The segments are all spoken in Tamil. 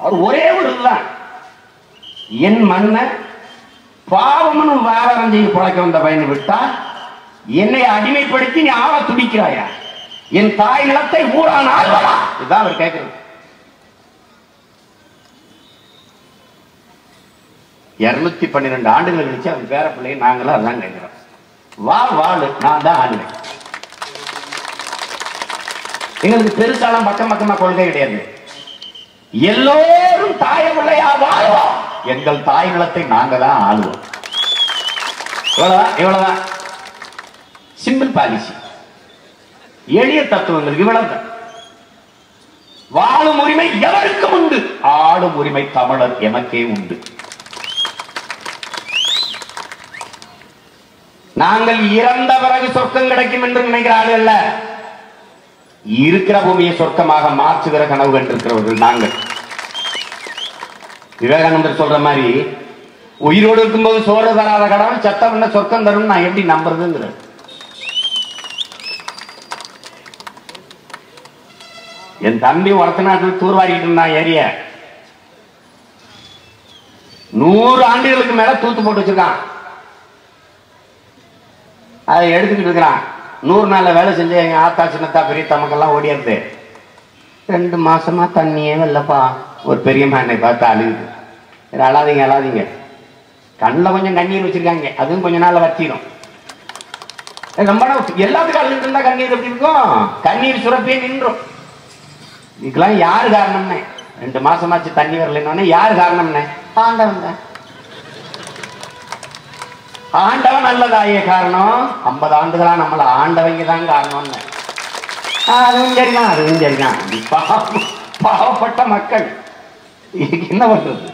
அவர் ஒரே ஒரு இதுதான். என் மண்ணை பாவம்னு வியாபாரம் செய்து பழக்க வந்த பையனை விட்டா என்னை அடிமைப்படுத்தி நீ ஆள துடிக்கிறாயா? என் தாய் நிலத்தை ஊரான் ஆள்வதா இதுதான் அவர் கேட்கிறது இருநூத்தி பன்னிரெண்டு ஆண்டுகள் கழிச்சு அவன் பேர பிள்ளையை நாங்களும் அதான் கேட்கிறோம் வா வாழு நான் தான் ஆளுவேன் எங்களுக்கு பெருசாலாம் பக்கம் பக்கமா கொள்கை கிடையாது. எல்லோரும் தாய பிள்ளையா வாழ்வோம். எங்கள் தாய் நிலத்தை நாங்க தான் ஆளுவோம். இவ்வளவுதான் இவ்வளவுதான். சிம்பிள் பாலிசி எளிய தத்துவங்கள் இவ்வளவு வாழும் உரிமை எவருக்கும் உண்டு? ஆளும் உரிமை தமிழர் எமக்கே உண்டு. நாங்கள் இறந்த பிறகு சொர்க்கம் கிடைக்கும் என்று நினைக்கிற ஆளு அல்ல. இருக்கிற பூமியை சொர்க்கமாக மாற்றுகிற கனவு கண்டிருக்கிறவர்கள் நாங்கள். விவேகானந்தர் சொல்ற மாதிரி உயிரோடு இருக்கும்போது சோறு தராத கடவுள் சத்தம் என்ன சொர்க்கம் தரும் நான் எப்படி நம்புறதுங்கிறது. என் தம்பி ஒருத்த நாட்டில் தூர்வாரிக்கிட்டு இருந்தான் ஏரிய. நூறு ஆண்டுகளுக்கு மேல தூத்து போட்டு வச்சிருக்கான். அதை எடுத்துக்கிட்டு இருக்கிறான். நூறு நாள்ல வேலை செஞ்சு எங்க ஆத்தா சின்னத்தா பெரிய தமக்கெல்லாம் ஓடியாருது. ரெண்டு மாசமா தண்ணியே இல்லப்பா. ஒரு பெரிய என்னை பார்த்து அழுகுது. சரி, அழாதீங்க அழாதீங்க. கண்ணில் கொஞ்சம் கண்ணீர் வச்சிருக்காங்க. அதுவும் கொஞ்ச வத்திரும். ஏய், ரொம்ப நாள் எல்லாத்துக்கும் அழுதுட்டு இருந்தா கண்ணீர் எப்படி இருக்கும்? கண்ணீர் சுரப்பியே நின்றும். இதுக்கெல்லாம் யார் காரணம்னே? ரெண்டு மாசமாச்சு தண்ணி வரலன்னு யார் காரணம்னே? ஆண்டவன் ஆண்டவன் நல்லதாயே காரணம். ஐம்பது ஆண்டுகளா நம்மள ஆண்டவங்க தான் காரணம்னு. அதுவும் சரிதான் அதுவும் சரிதான் பாவம், பாவப்பட்ட மக்கள். இதுக்கு என்ன பண்றது?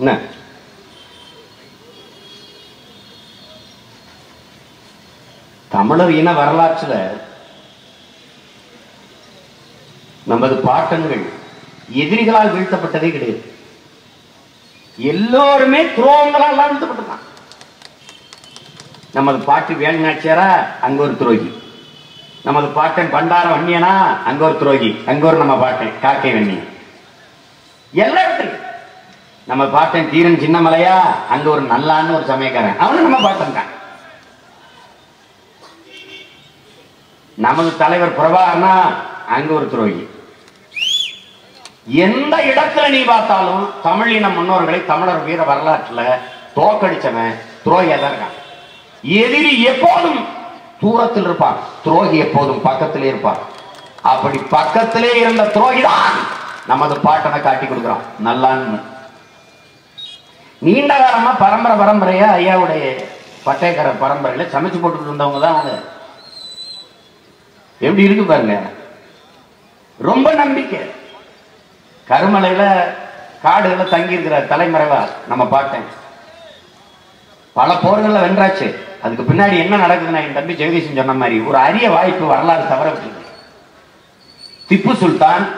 என்ன? தமிழர் இன வரலாற்றுல நமது பாட்டங்கள் எதிரிகளால் வீழ்த்தப்பட்டதே கிடையாது. எல்லோருமே துரோகங்களால் தான் வீழ்த்தப்பட்டிருக்கான் நமது பாட்டு வேலுநாச்சியாரா அங்க ஒரு துரோகி. நமது பாட்டன் பண்டார வன்னியனா அங்க ஒரு துரோகி. அங்க ஒரு நம்ம பாட்டன் காக்கை வன்னி எல்லா இடத்துலையும். நம்ம பாட்டன் தீரன் சின்னமலையா அங்க ஒரு நல்லான்னு ஒரு சமயக்காரன். அவனும் நம்ம பாட்டன் தான். நமது தலைவர் பிரபாகரனா அங்க ஒரு துரோகி. எந்த இடத்துல நீ பார்த்தாலும் தமிழின முன்னோர்களை தமிழர் வீர வரலாற்றுல தோக்கடிச்சவன் துரோகியா தான் இருக்கான். எதிரி எப்போதும் தூரத்தில் இருப்பான். துரோகி எப்போதும் பக்கத்திலே இருப்பான். அப்படி பக்கத்திலே இருந்த துரோகி தான் நமது பாட்டனை காட்டி கொடுக்குறான். நல்லான்னு. நீண்ட காலமா பரம்பரை பரம்பரையா ஐயாவுடைய பட்டயக்கார பரம்பரையில சமைச்சு போட்டுட்டு இருந்தவங்க தான் அவங்க எப்படி இருக்கு பாருங்க. ரொம்ப நம்பிக்கை. கருமலையில காடுகளை தங்கி இருக்கிற தலைமறைவா நம்ம பார்த்தேன் பல போர்கள்ல வென்றாச்சு. அதுக்கு பின்னாடி என்ன நடக்குதுன்னா என் தம்பி ஜெகதீசன் சொன்ன மாதிரி ஒரு அரிய வாய்ப்பு வரலாறு தவற விட்டுருக்கு. திப்பு சுல்தான்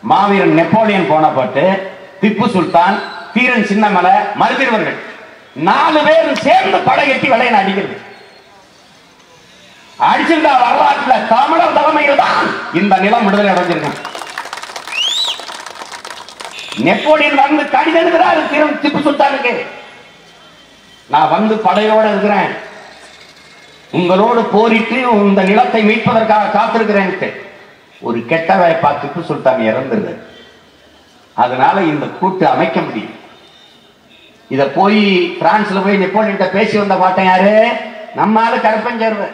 மாவீரன் நெப்போலியன் போன போட்டு திப்பு சுல்தான் தீரன் சின்னமலை மருதிருவர்கள் நாலு பேர் சேர்ந்து படையெட்டி விளையன அடிக்கிறது. அடிச்சிருந்தா வரலாற்றுல தமிழர் தலைமையில் தான் இந்த நிலம் விடுதலை அடைஞ்சிருக்கும் நெப்போலியன் வந்து கடிதம் திரு- திப்பு சுல்தானுக்கு. நான் வந்து படையோட இருக்கிறேன். உங்களோடு போரிட்டு இந்த நிலத்தை மீட்பதற்காக காத்திருக்கிறேன்ட்டு. ஒரு கெட்ட வாய்ப்பா திப்பு சுல்தான் இறந்துருது அதனால இந்த கூட்டு அமைக்க முடியும். இத போய் பிரான்ஸ்ல போய் நெப்போலியன் பேசி வந்த பாட்டன் யாரு? நம்ம ஆளு கருப்பஞ்சேர்வு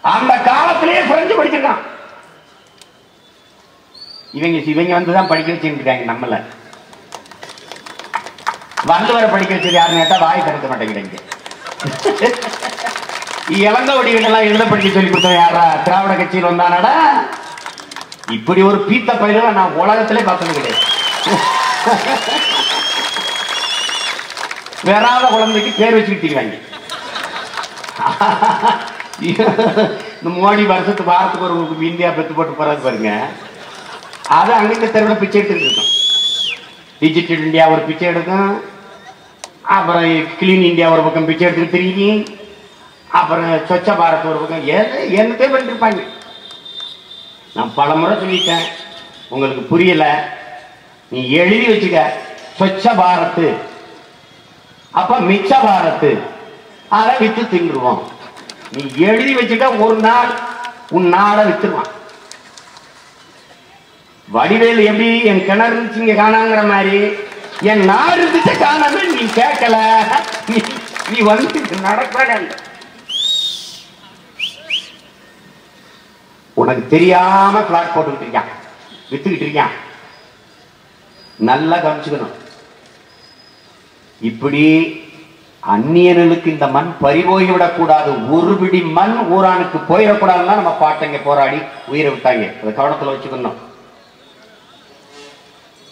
அந்த காலத்திலேயே பிரெஞ்சு படிச்சிருக்கான். இவங்க இவங்க வந்து தான் படிக்க வச்சுருக்காங்க இருக்காங்க நம்மள. வள்ளுவரை படிக்க வச்சது யாருன்னு கேட்டா வாய் திறக்க மாட்டேங்கிறீங்க. இளங்க வடிவெல்லாம் எழுத படிக்க சொல்லி கொடுத்தவன் யாரா திராவிட கட்சியில் வந்தானடா? இப்படி ஒரு பீத்த பயில நான் உலகத்திலே பார்த்தது கிடையாது. வெறாத குழந்தைக்கு பேர் வச்சுக்கிட்டீங்க இந்த மோடி வருஷத்து வாரத்துக்கு ஒரு இந்தியா பெத்து போட்டு போறது பாருங்க. அது அங்கிட்ட தெருவில் பிச்சை இருக்கும். டிஜிட்டல் இந்தியா ஒரு பிச்சை எடுக்கும் அப்புறம் கிளீன் இந்தியா ஒரு பக்கம் பிச்சை எடுத்துட்டு திரும்பி அப்புறம் சொச்ச பாரத் ஒரு பக்கம். எது என்னத்தே பண்ணிருப்பாங்க? நான் பல முறை சொல்லிட்டேன். உங்களுக்கு புரியல. நீ எழுதி வச்சுக்க. சொச்ச பாரத் அப்ப மிச்ச பாரத் அதை வித்து தின்றுவோம் நீ எழுதி வச்சுக்க ஒரு நாள் உன் நாளை வித்துருவான். வடிவேல் எப்படி என் கிணறு இருந்துச்சு இங்க காணாங்கிற மாதிரி? என் நாடு இருந்துச்சு நீ கேட்கல. நீ நீ வந்து நடக்கல உனக்கு தெரியாம பிளாட் போட்டுக்கிட்டு இருக்கான் வித்துக்கிட்டு இருக்கான் நல்லா கவனிச்சுக்கணும். இப்படி அந்நியனுக்கு இந்த மண் பறிபோய் விடக்கூடாது. ஒரு பிடி மண் ஊரானுக்கு போயிடக்கூடாதுன்னா நம்ம பாட்டங்க போராடி உயிரை விட்டாங்க. அதை கவனத்துல வச்சுக்கணும்.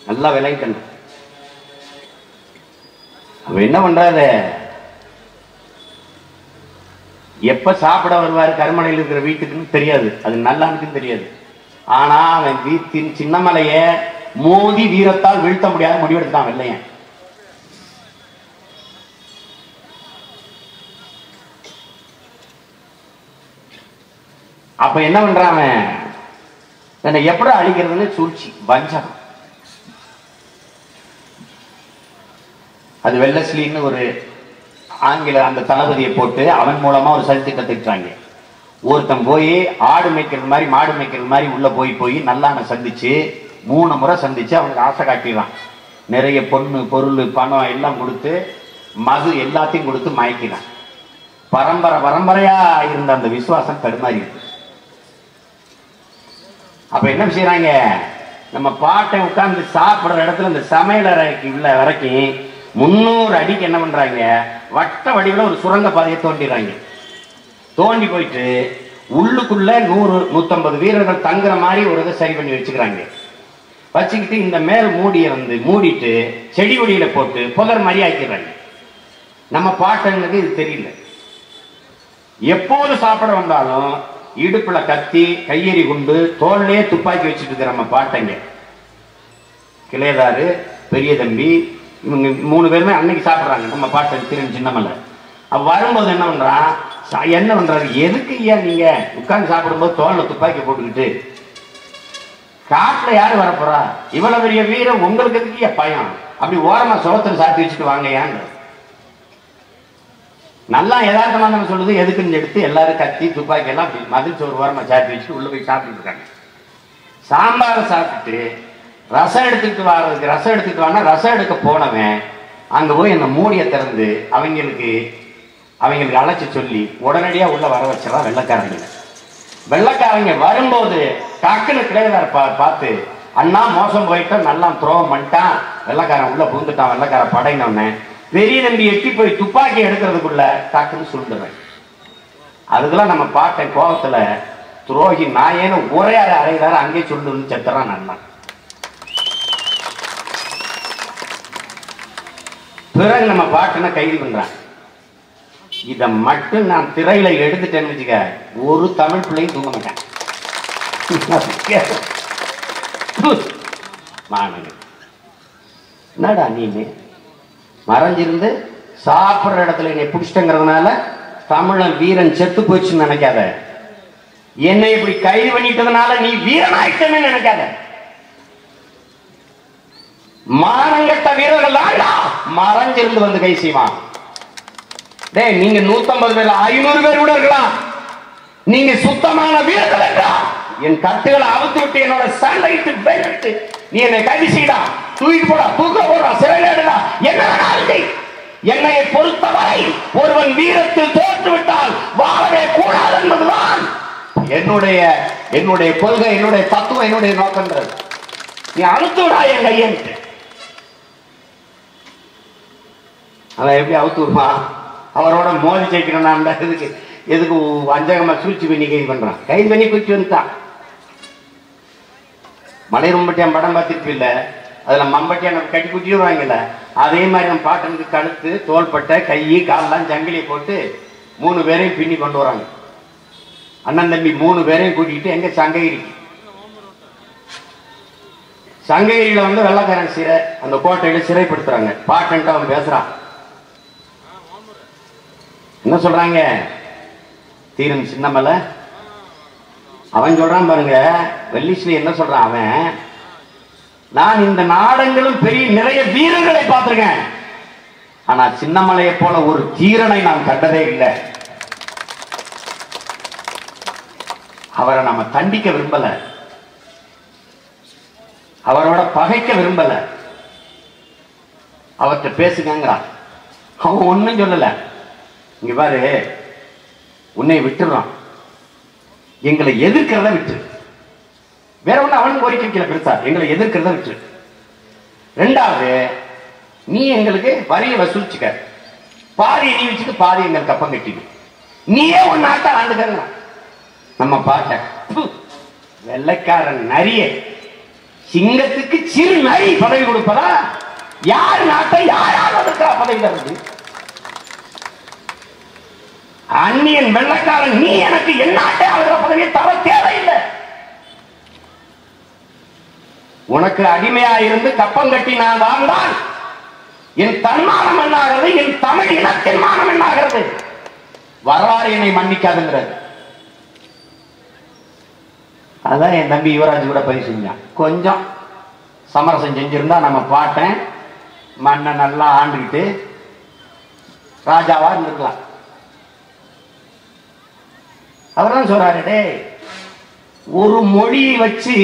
நல்லா விளைவிக்கணும் அவ என்ன பண்றாரு எப்ப சாப்பிட வருவாரு கருமனையில் இருக்கிற வீட்டுக்குன்னு தெரியாது. அது நல்லானுக்குன்னு தெரியாது. ஆனா அவன் வீட்டின் சின்னமலைய மோதி வீரத்தால் வீழ்த்த முடியாத முடிவெடுத்தான் வெள்ளையன். அப்ப என்ன பண்றான் அவன்? எப்படி அழிக்கிறதுன்னு சூழ்ச்சி வஞ்சகம். அது வெள்ளஸ்லின்னு ஒரு ஆங்கில அந்த தளபதியை போட்டு அவன் மூலமா ஒரு சதி திட்டத்திட்டாங்க ஒருத்தன் போய் ஆடு மேய்க்கிறது மாதிரி மாடு மேய்க்கிறது மாதிரி உள்ள போய் போய் நல்லான சந்திச்சு மூணு முறை சந்திச்சு அவனுக்கு ஆசை காட்டிடுறான். நிறைய பொண்ணு பொருள் பணம் எல்லாம் கொடுத்து மது எல்லாத்தையும் கொடுத்து மயக்கிறான் பரம்பரை பரம்பரையா இருந்த அந்த விசுவாசம் தடுமாறி இருக்கு. அப்ப என்ன செய்யறாங்க நம்ம பாட்டை உட்கார்ந்து சாப்பிடுற இடத்துல இந்த சமையல் அறைக்கு உள்ள வரைக்கும் முன்னூறு அடிக்கு என்ன பண்றாங்க? வட்ட வடிவில் ஒரு சுரங்க பாதையை தோண்டிடுறாங்க. தோண்டி போயிட்டு உள்ளுக்குள்ள நூறு நூத்தம்பது வீரர்கள் தங்குற மாதிரி ஒரு இதை சரி பண்ணி வச்சுக்கிறாங்க. வச்சுக்கிட்டு இந்த மேல் மூடியை வந்து மூடிட்டு செடி கொடியில போட்டு புதர் மாதிரி ஆக்கிடுறாங்க. நம்ம பாட்டனுக்கு இது தெரியல. எப்போது சாப்பிட வந்தாலும் இடுப்புல கத்தி கையெறி குண்டு தோல்லையே துப்பாக்கி வச்சுட்டு இருக்கிற நம்ம பாட்டங்க. கிளையதாரு பெரிய தம்பி இவங்க மூணு பேருமே அன்னைக்கு சாப்பிட்றாங்க. நம்ம பாட்டன் திரு சின்னமலை. அவ வரும்போது என்ன பண்ணுறான் சா- என்ன பண்ணுறாரு எதுக்கு ஐயா நீங்கள் உட்காந்து சாப்பிடும்போது தோலில் துப்பாக்கி போட்டுக்கிட்டு. காட்டில் யாரு வரப்போறா? இவ்வளோ பெரிய வீரம் உங்களுக்கு எதுக்கு பயம்? அப்படி ஓரமாக சுகத்தில் சாத்தி வச்சுட்டு வாங்க ஏங்க. நல்லா யதார்த்தமாக நம்ம சொல்லுது. எதுக்குன்னு எடுத்து எல்லாரும் கத்தி துப்பாக்கி எல்லாம் அப்படி மதில் சோறு ஓரமா சாத்தி வச்சுட்டு உள்ளே போய் சாப்பிட்டுருக்காங்க சாம்பாரை சாப்பிட்டுட்டு ரசம் எடுத்துக்கிட்டு வர்றதுக்கு ரசம் எடுத்துக்கிட்டு வானா ரசம் எடுக்க போனவன் அங்க போய் அந்த மூடியை திறந்து அவங்களுக்கு அவங்களுக்கு அழைச்சி சொல்லி உடனடியா உள்ள வர வச்சிடலாம் வெள்ளக்காரங்க. வெள்ளக்காரங்க வரும்போது டக்குன்னு கிளையதார் பா பார்த்து அண்ணா மோசம் போயிட்டோம் நல்லா துரோகம் பண்ணிட்டான். வெள்ளக்காரன் உள்ள புகுந்துட்டான் வெள்ளக்கார படையினவனே பெரிய நம்பி எட்டி போய் துப்பாக்கி எடுக்கிறதுக்குள்ள டக்குன்னு சுண்டுறேன் அதுக்கெல்லாம் நம்ம பார்த்தேன் கோபத்துல துரோகி நாயேன்னு ஒரே அறை அறைகிறாரு அங்கேயே சொல்லுன்னு செத்துறான் நல்லா பிறகு நம்ம பாட்டுனா கைது பண்றான். இத மட்டும் நான் திரையில எடுத்துட்டேன்னு வச்சுக்க ஒரு தமிழ் பிள்ளையும் தூங்க மாட்டேன். மானங்க என்னடா நீ மறைஞ்சிருந்து சாப்பிடுற இடத்துல என்னை பிடிச்சிட்டங்கிறதுனால தமிழன் வீரன் செத்து போச்சுன்னு நினைக்காத. என்னை இப்படி கைது பண்ணிட்டதுனால நீ வீரன் ஆயிட்டன்னு நினைக்காத. மானங்கட்ட வீரர்கள் தான்டா மறைஞ்சிருந்து வந்து கை செய்வான் டேய் நீங்க 150 பேர் ஐநூறு பேர் கூட இருக்கலாம் நீங்க சுத்தமான வீரர்கள் என்றா? என் கட்டுகளை அவுத்து விட்டு என்னோட சண்டையிட்டு பேரிட்டு நீ என்னை கைது செய்டா. தூக்கி போடா. தூக்க போடா சிறையில் என்ன வேணாலும் என்னை பொறுத்தவரை ஒருவன் வீரத்தில் தோற்று விட்டால் வாழவே கூடாது என்பதுதான் என்னுடைய என்னுடைய கொள்கை என்னுடைய தத்துவம் என்னுடைய நோக்கன்றது நீ அழுத்து விடா என் கையன்ட்டு அவன் எப்படி அவுத்து அவரோட மோதி ஜெயிக்கணும் நான் எதுக்கு எதுக்கு வஞ்சகமா சூழ்ச்சி பண்ணி கைது பண்ணுறான் கைது பண்ணி குச்சி வந்துட்டான். மலை ரொம்பட்டியம் படம் பார்த்துருப்பில்ல அதுல நம்ம கட்டி குட்டிடுவாங்கல்ல அதே மாதிரி நம்ம பாட்டனுக்கு கழுத்து தோள்பட்டை கை காலெல்லாம் ஜங்கிலியை போட்டு மூணு பேரையும் பின்னி கொண்டு வராங்க. அண்ணன் தம்பி மூணு பேரையும் கூட்டிகிட்டு எங்கே சங்ககிரிக்கு சங்ககிரியில் வந்து வெள்ளக்காரன் சிறை அந்த கோட்டையில் சிறைப்படுத்துகிறாங்க பாட்டன்ட்டு அவன் பேசுகிறான் என்ன சொல்றாங்க? தீரன் சின்னமலை அவன் சொல்றான் பாருங்க வெள்ளிஸ்லி என்ன சொல்றான் அவன்? நான் இந்த நாடங்களும் பெரிய நிறைய வீரர்களை பார்த்திருக்கேன். ஆனா சின்னமலையை போல ஒரு தீரனை நான் கண்டதே இல்லை. அவரை நம்ம தண்டிக்க விரும்பல. அவரோட பகைக்க விரும்பல. அவர்கிட்ட பேசுங்கிறான் அவன் ஒன்னும் சொல்லலை. இங்க பாரு உன்னை விட்டுறான். எங்களை எதிர்க்கிறத விட்டு. வேற ஒண்ணு அவனும் கோரிக்கை வைக்கல பெருசா. எங்களை எதிர்க்கிறத விட்டு. ரெண்டாவது நீ எங்களுக்கு வரியை வசூலிச்சுக்க பாதி நீ வச்சுட்டு பாதி எங்களுக்கு கப்பம் கட்டிடு. நீயே ஒரு நாட்டை ஆண்டுக்கங்க. நம்ம பாட்ட வெள்ளைக்காரன் நரிய. சிங்கத்துக்கு சிறு நரி பதவி கொடுப்பதா? யார் நாட்டை யாராவது பதவி தருது அந்நியன் வெள்ளைக்காரன் நீ எனக்கு என்ன அடையாள பதவியை தர தேவையில்லை. உனக்கு அடிமையா இருந்து கப்பம் கட்டி நான் வாழ்ந்தால் என் தன்மானம் என்னாகிறது என் தமிழ் இனத்தின் மானம் என்னாகிறது? வரலாறு என்னை மன்னிக்காதுங்கிறது அதான் என் தம்பி யுவராஜ் கூட பதிவு செஞ்சான். கொஞ்சம் சமரசம் செஞ்சிருந்தா நம்ம பாட்டேன் மண்ணை நல்லா ஆண்டுக்கிட்டு ராஜாவா இருந்திருக்கலாம். அவர் தான் சொல்றாரு ஒரு மொழியை வச்சு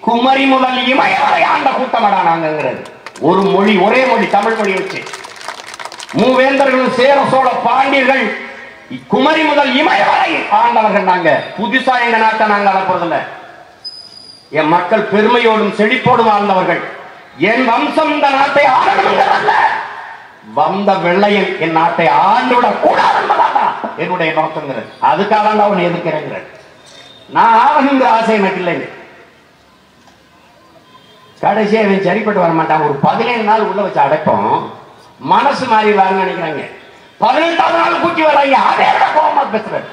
குமரி முதல் இமயவரை ஆண்ட கூட்டமடா நாங்கிறது ஒரு மொழி ஒரே மொழி தமிழ் மொழி வச்சு. மூவேந்தர்களும் சேர சோழ பாண்டியர்கள் குமரி முதல் இமயமலை ஆண்டவர்கள் நாங்க. புதுசா எங்க நாட்டை நாங்க அளப்புறதில்ல என் மக்கள் பெருமையோடும் செழிப்போடும் ஆழ்ந்தவர்கள் என் வம்சம் இந்த நாட்டை ஆளணுங்கிறதல்ல. வந்த வெள்ளையன் என் நாட்டை ஆண்டுவிடக் கூடாது என்னுடைய நோக்கங்கிறது. அதுக்காக தான் அவன் எதிர்க்கிறேங்கிறேன். நான் ஆகணுங்கிற ஆசை எனக்கு இல்லைங்க. கடைசியா இவன் சரிப்பட்டு வர மாட்டான். ஒரு பதினேழு நாள் உள்ள வச்சு அடைப்போம். மனசு மாறி வரணும்னு நினைக்கிறாங்க. பதினெட்டாவது நாள் கூட்டி வராங்க. அதே கோபமா பேசுறாரு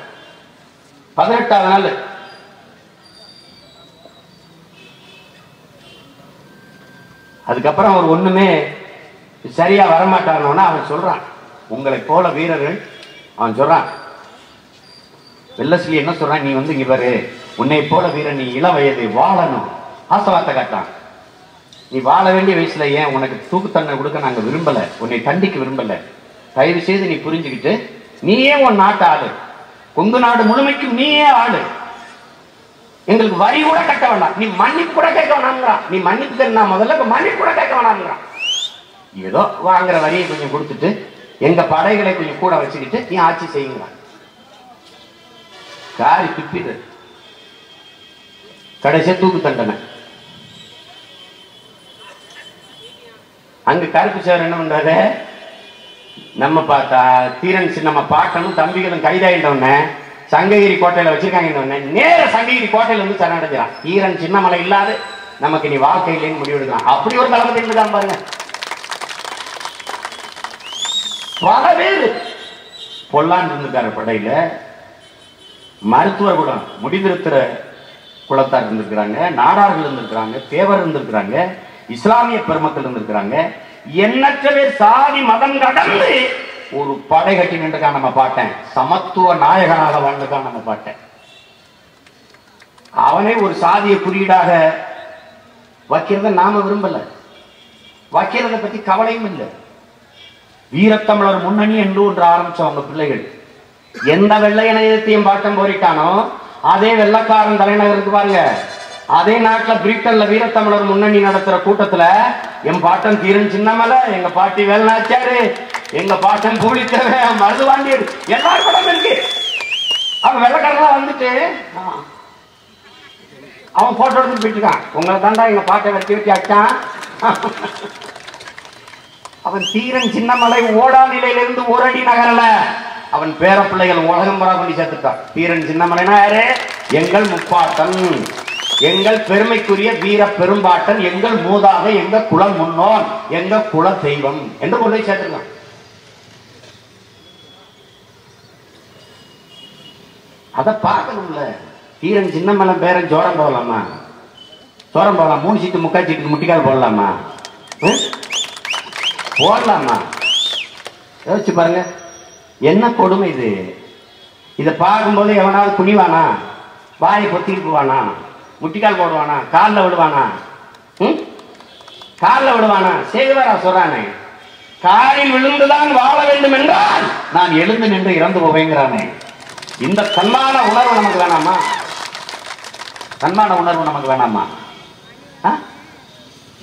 பதினெட்டாவது நாள். அதுக்கப்புறம் அவர் ஒண்ணுமே சரியா வரமாட்டானோன்னா அவன் சொல்றான். உங்களை போல வீரர்கள் அவன் சொல்றான். வெள்ளசிலி என்ன சொல்றான்? நீ வந்து இங்க பாரு. உன்னை போல வீரன் நீ இள வயது வாழணும். ஆசவார்த்தை காட்டான் நீ வாழ வேண்டிய வயசுல ஏன் உனக்கு தூக்குத்தண்டனை கொடுக்க நாங்க விரும்பல? உன்னை தண்டிக்க விரும்பல. தயவு செய்து நீ புரிஞ்சுக்கிட்டு நீயே உன் நாட்டு ஆளு. கொங்கு நாடு முழுமைக்கும் நீயே ஆளு. எங்களுக்கு வரி கூட கட்ட வேண்டாம். நீ மன்னிப்பு கூட கேட்க வேணாம்ங்கிறான். நீ மன்னிப்பு தெரியா முதல்ல மன்னிப்பு கூட கேட்க வேணாம்ங்கிறான். ஏதோ வாங்குற வரியை கொஞ்சம் கொடுத்துட்டு எங்க படைகளை கொஞ்சம் கூட வச்சுக்கிட்டு நீ ஆட்சி செய்யுங்கிறான் காரி துப்பிது கடைசியா தூக்கு தண்டனை. அங்க கருப்பு சார் என்ன பண்றாரு? நம்ம பார்த்தா தீரன் சி- நம்ம பாட்டனும் தம்பிகளும் கைதாயிட்ட உடனே சங்ககிரி கோட்டையில வச்சிருக்காங்க உடனே நேர சங்ககிரி கோட்டையில இருந்து சரணடைஞ்சான் ஈரன் சின்னமலை இல்லாது நமக்கு நீ வாழ்க்கை இல்லைன்னு முடிவெடுக்கலாம். அப்படி ஒரு தலைமை தான் பாருங்க. பல பேர் பொல்லாண்டு இருந்திருக்காரு படையில மருத்துவ குலம் முடிதிருத்திர குலத்தார் இருந்திருக்கிறாங்க நாடார்கள் இருந்திருக்கிறாங்க தேவர் இருந்திருக்கிறாங்க இஸ்லாமிய பெருமக்கள் இருந்திருக்கிறாங்க. எண்ணற்ற பேர் சாதி மதம் கடந்து ஒரு படை கட்டி நின்றுக்கான் நம்ம பாட்டேன் சமத்துவ நாயகனாக வாழ்ந்துக்கான் நம்ம பாட்டேன் அவனே ஒரு சாதிய குறியீடாக வைக்கிறத நாம விரும்பல. வைக்கிறத பத்தி கவலையும் இல்லை. வீரத்தமிழர் முன்னணி என்று ஒன்று ஆரம்பிச்சவங்க பிள்ளைகள். எந்த வெள்ளையனை எதிர்த்தையும் பாட்டம் போரிட்டானோ அதே வெள்ளக்காரன் தலைநகருக்கு பாருங்க. அதே நாட்டுல பிரிட்டன்ல வீரத்தமிழர் முன்னணி நடத்துற கூட்டத்துல என் பாட்டன் தீரன் சின்னமலை எங்க பாட்டி வேல்நாச்சியாரு எங்க பாட்டன் பூலித்தேவ மருதுவாண்டியர் எல்லாரும் படம் இருக்கு. அவன் வெள்ளக்காரன் வந்துட்டு அவன் போட்டோ எடுத்து போயிட்டு இருக்கான். உங்களை தாண்டா எங்க பாட்டை வெட்டி வெட்டி அடிச்சான். அவன் தீரன் சின்னமலை ஓடா நிலையிலிருந்து ஒரு அடி நகரல. அவன் பேர பிள்ளைகள் உலகம் புறா பண்ணி சேர்த்துட்டான். தீரன் சின்னமலைனா யாரு? எங்கள் முப்பாட்டன். எங்கள் பெருமைக்குரிய வீர பெரும்பாட்டன் எங்கள் மூதாக எங்க குலம் முன்னோன் எங்க குல தெய்வம் என்று கொண்டு போய் சேர்த்திருக்கான். அதை பார்க்கணும்ல. தீரன் சின்னமலை பேரன் ஜோரம் போகலாமா சோரம் போகலாம் மூணு சீட்டு முக்கால் சீட்டுக்கு முட்டிக்கால் போடலாமா? போடலாமா? யோசிச்சு பாருங்க. என்ன கொடுமை இது? இதை பார்க்கும்போது எவனாவது குனிவானா வாயை பொத்திட்டு போவானா? முட்டிக்கால் போடுவானா? காலில் விடுவானா? ம்? காலில் விடுவானா? சேதுவாரா சொல்றானே. காலில் விழுந்துதான் வாழ வேண்டும் என்றால் நான் எழுந்து நின்று இறந்து போவேங்கிறானே. இந்த தன்மான உணர்வு நமக்கு வேணாமா? தன்மான உணர்வு நமக்கு வேணாமா? ஆ?